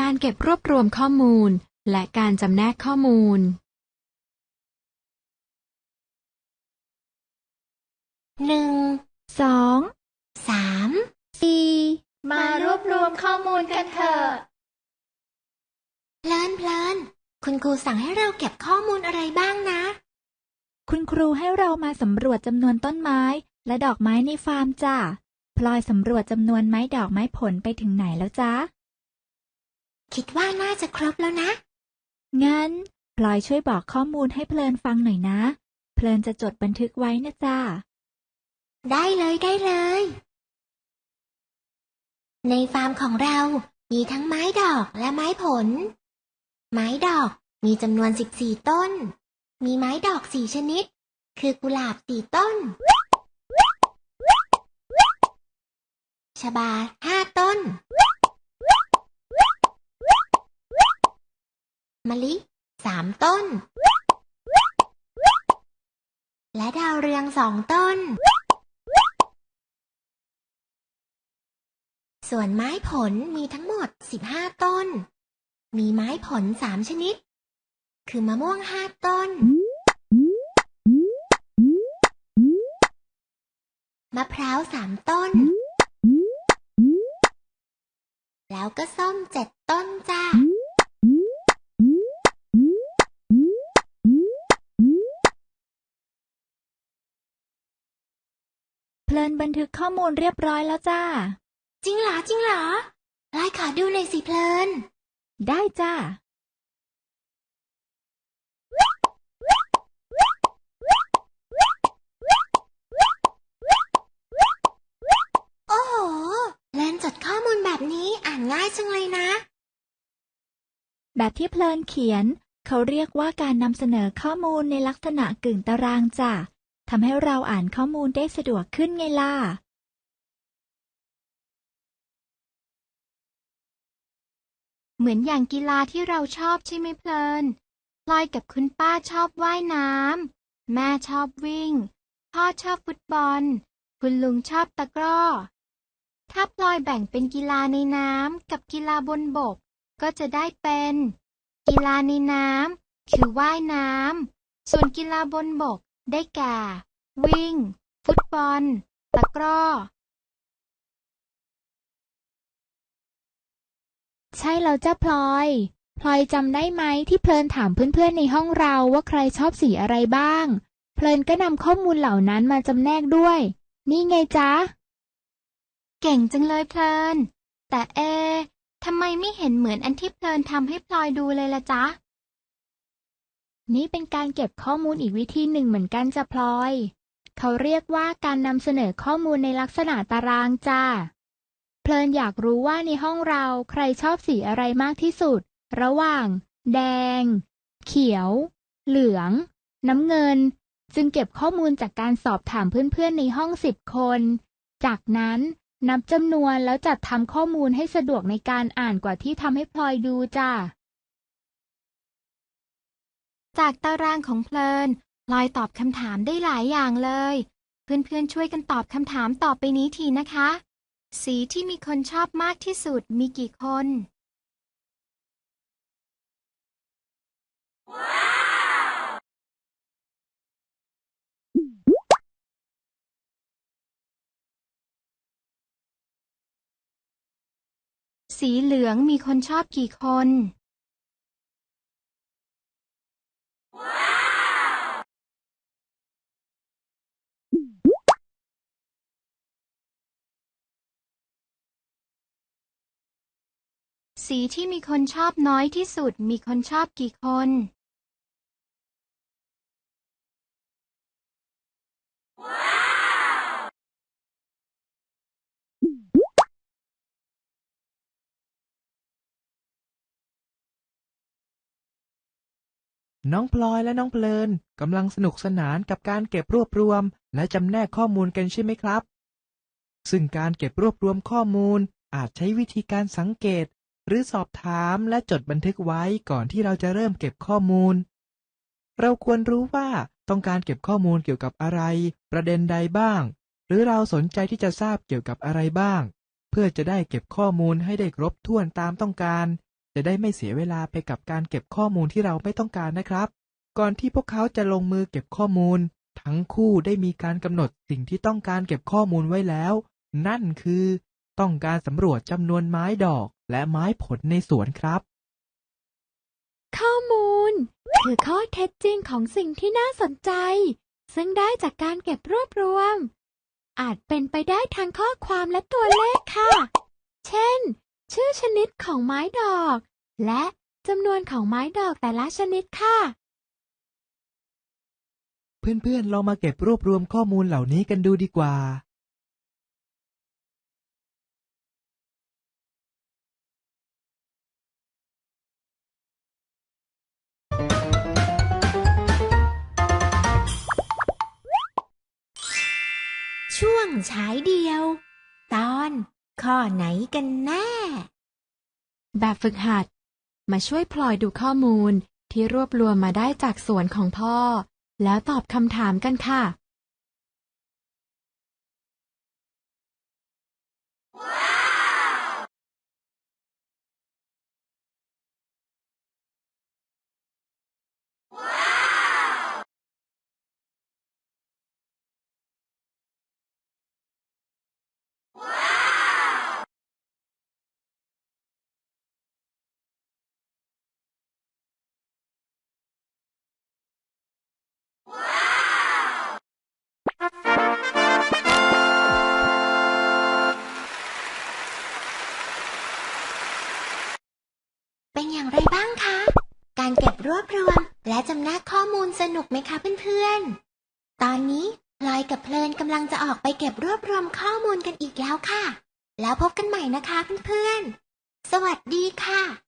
การเก็บรวบรวมข้อมูล และการจำแนกข้อมูล หนึ่ง สอง สาม สี่ มารวบรวมข้อมูลกันเถอะ เพลินเพลินคุณครูสั่งให้เราเก็บข้อมูลอะไรบ้างนะ คุณครูให้เรามาสำรวจจำนวนต้นไม้ และดอกไม้ในฟาร์มจ้ะ พลอยสำรวจจำนวนไม้ดอกไม้ผลไปถึงไหนแล้วจ๊ะ คิดว่าน่าจะครบแล้วนะ งั้นพลอยช่วยบอกข้อมูลให้เพลินฟังหน่อยนะ เพลินจะจดบันทึกไว้นะจ๊ะได้เลยได้เลย ในฟาร์มของเรา มีทั้งไม้ดอกและไม้ผล ไม้ดอกมีจำนวน 14 ต้น มีไม้ดอกสี่ชนิด คือกุหลาบสี่ต้น ชบาห้าต้น มะลิสามต้น และดาวเรืองสองต้น ส่วนไม้ผลมีทั้งหมด15ต้น มีไม้ผลสามชนิด คือมะม่วงห้าต้น มะพร้าวสามต้น แล้วก็ส้มเจ็ดต้นจ้า บันทึกข้อมูลเรียบร้อยแล้วจ้า จริงเหรอจริงเหรอไล่ขอดูหน่อยสิเพลิน ได้จ้า โอ้โหเพลินจดข้อมูลแบบนี้อ่านง่ายจังเลยนะ แบบที่เพลินเขียน เขาเรียกว่าการนำเสนอข้อมูลในลักษณะกึ่งตารางจ้ะ ทำให้เราอ่านข้อมูลได้สะดวกขึ้นไงล่ะเหมือนอย่างกีฬาที่เราชอบใช่ไหมเพลินพลอยกับคุณป้าชอบว่ายน้ำ แม่ชอบวิ่ง พ่อชอบฟุตบอล คุณลุงชอบตะกร้อ ถ้าพลอยแบ่งเป็นกีฬาในน้ำกับกีฬาบนบก ก็จะได้เป็น กีฬาในน้ำคือว่ายน้ำ ส่วนกีฬาบนบก ได้แก่ วิ่ง ฟุตบอล ตะกร้อ ใช่แล้วจ้าพลอย พลอยจำได้ไหมที่เพลินถามเพื่อนๆในห้องเราว่าใครชอบสีอะไรบ้าง เพลินก็นำข้อมูลเหล่านั้นมาจำแนกด้วย นี่ไงจ๊ะ เก่งจังเลยเพลิน แต่เอะทำไมไม่เห็นเหมือนอันที่เพลินทำให้พลอยดูเลยล่ะจ๊ะ นี่เป็นการเก็บข้อมูลอีกวิธีหนึ่งเหมือนกันจะพลอย เขาเรียกว่าการนำเสนอข้อมูลในลักษณะตารางจ้า เพลินอยากรู้ว่าในห้องเราใครชอบสีอะไรมากที่สุด ระหว่าง แดง เขียว เหลือง น้ำเงิน จึงเก็บข้อมูลจากการสอบถามเพื่อนๆในห้องสิบคน จากนั้นนับจำนวนแล้วจัดทำข้อมูลให้สะดวกในการอ่านกว่าที่ทำให้พลอยดูจ้า จากตารางของเพลินพลอยตอบคำถามได้หลายอย่างเลย เพื่อนๆช่วยกันตอบคำถามต่อไปนี้ทีนะคะ สีที่มีคนชอบมากที่สุดมีกี่คน สีเหลืองมีคนชอบกี่คน สีที่มีคนชอบน้อยที่สุดมีคนชอบกี่คน น้องพลอยและน้องเพลินกำลังสนุกสนานกับการเก็บรวบรวม และจำแนกข้อมูลกันใช่ไหมครับ ซึ่งการเก็บรวบรวมข้อมูลอาจใช้วิธีการสังเกต หรือสอบถามและจดบันทึกไว้ก่อนที่เราจะเริ่มเก็บข้อมูล เราควรรู้ว่าต้องการเก็บข้อมูลเกี่ยวกับอะไร ประเด็นใดบ้าง หรือเราสนใจที่จะทราบเกี่ยวกับอะไรบ้าง เพื่อจะได้เก็บข้อมูลให้ได้ครบถ้วนตามต้องการ จะได้ไม่เสียเวลาไปกับการเก็บข้อมูลที่เราไม่ต้องการนะครับ ก่อนที่พวกเขาจะลงมือเก็บข้อมูล ทั้งคู่ได้มีการกำหนดสิ่งที่ต้องการเก็บข้อมูลไว้แล้ว นั่นคือ ต้องการสำรวจจำนวนไม้ดอกและไม้ผลในสวนครับ ข้อมูล คือข้อเท็จจริงของสิ่งที่น่าสนใจ ซึ่งได้จากการเก็บรวบรวม อาจเป็นไปได้ทางข้อความและตัวเลขค่ะ เช่น ชื่อชนิดของไม้ดอก และจำนวนของไม้ดอกแต่ละชนิดค่ะ เพื่อนๆเรามาเก็บรวบรวมข้อมูลเหล่านี้กันดูดีกว่า ช่องฉายเดียว ตอนข้อไหนกันแน่ แบบฝึกหัด มาช่วยพลอยดูข้อมูลที่รวบรวมมาได้จากสวนของพ่อ แล้วตอบคำถามกันค่ะ รวบรวม และจำแนกข้อมูลสนุกไหมคะเพื่อนๆ ตอนนี้พลอยกับเพลินกำลังจะออกไปเก็บรวบรวมข้อมูลกันอีกแล้วค่ะ แล้วพบกันใหม่นะคะเพื่อนๆ สวัสดีค่ะ